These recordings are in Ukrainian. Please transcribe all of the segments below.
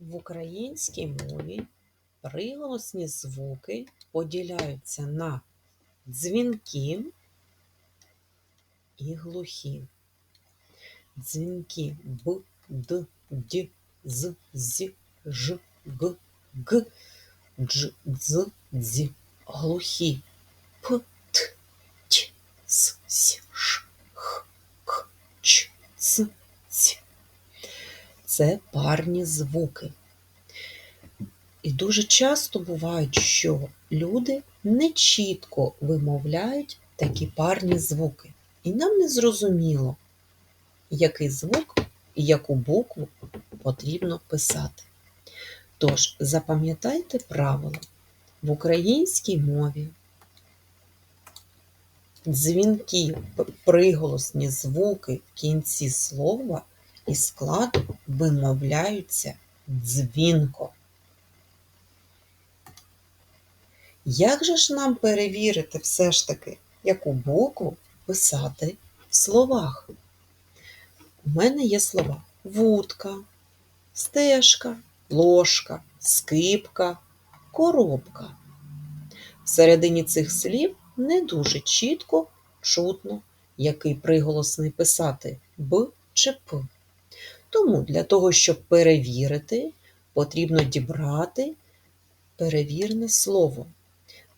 В українській мові приголосні звуки поділяються на дзвінкі і глухі. Дзвінки б, д, д, з, з, ж, г, г, дж, дз, дз. Глухі п, т, т, с, с, Це парні звуки. І дуже часто бувають, що люди нечітко вимовляють такі парні звуки. І нам не зрозуміло, який звук і яку букву потрібно писати. Тож, запам'ятайте правило. В українській мові дзвінки, приголосні звуки в кінці слова і складу вимовляються дзвінко. Як же ж нам перевірити все ж таки, яку букву писати в словах? У мене є слова вудка, стежка, ложка, скипка, коробка. Всередині цих слів не дуже чітко чутно, який приголосний писати б чи п. Тому для того, щоб перевірити, потрібно дібрати перевірне слово.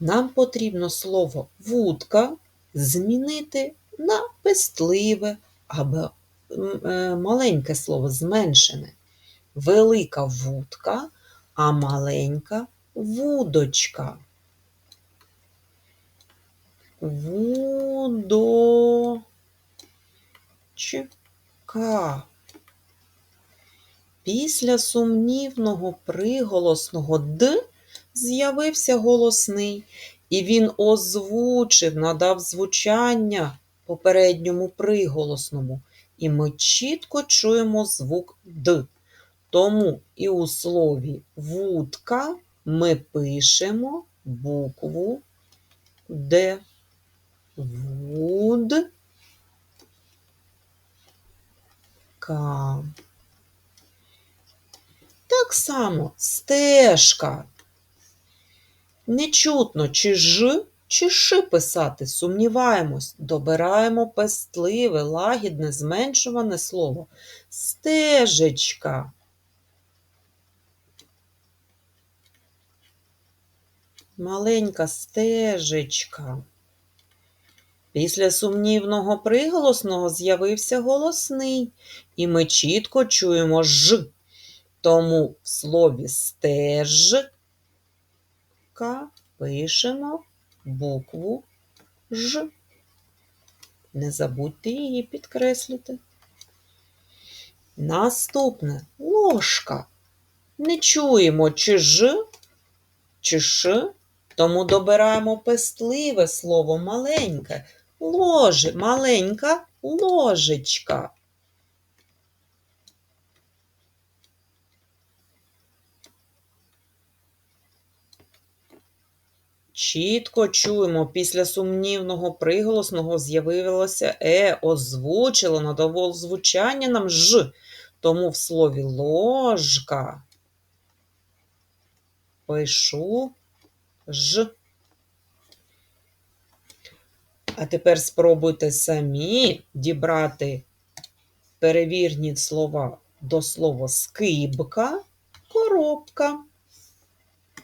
Нам потрібно слово вудка змінити на пестливе або е, маленьке слово зменшене. Велика вудка, а маленька вудочка. Вудочка. Після сумнівного приголосного д з'явився голосний, і він озвучив, надав звучання попередньому приголосному, і ми чітко чуємо звук д. Тому і у слові вудка ми пишемо букву Д. Вудка. Так само стежка. Нечутно, чи ж, чи ши писати, сумніваємось, добираємо пестливе, лагідне, зменшуване слово. Стежечка. Маленька стежечка. Після сумнівного приголосного з'явився голосний, і ми чітко чуємо ж. Тому в слові стежка пишемо букву Ж. Не забудьте її підкреслити. Наступне ложка. Не чуємо чи ж, чи ш, тому добираємо пестливе слово маленьке. Ложи, маленька ложечка. Чітко чуємо, після сумнівного приголосного з'явилося е, озвучило, надало звучання нам ж. Тому в слові ложка пишу ж. А тепер спробуйте самі дібрати перевірні слова до слова скибка, коробка.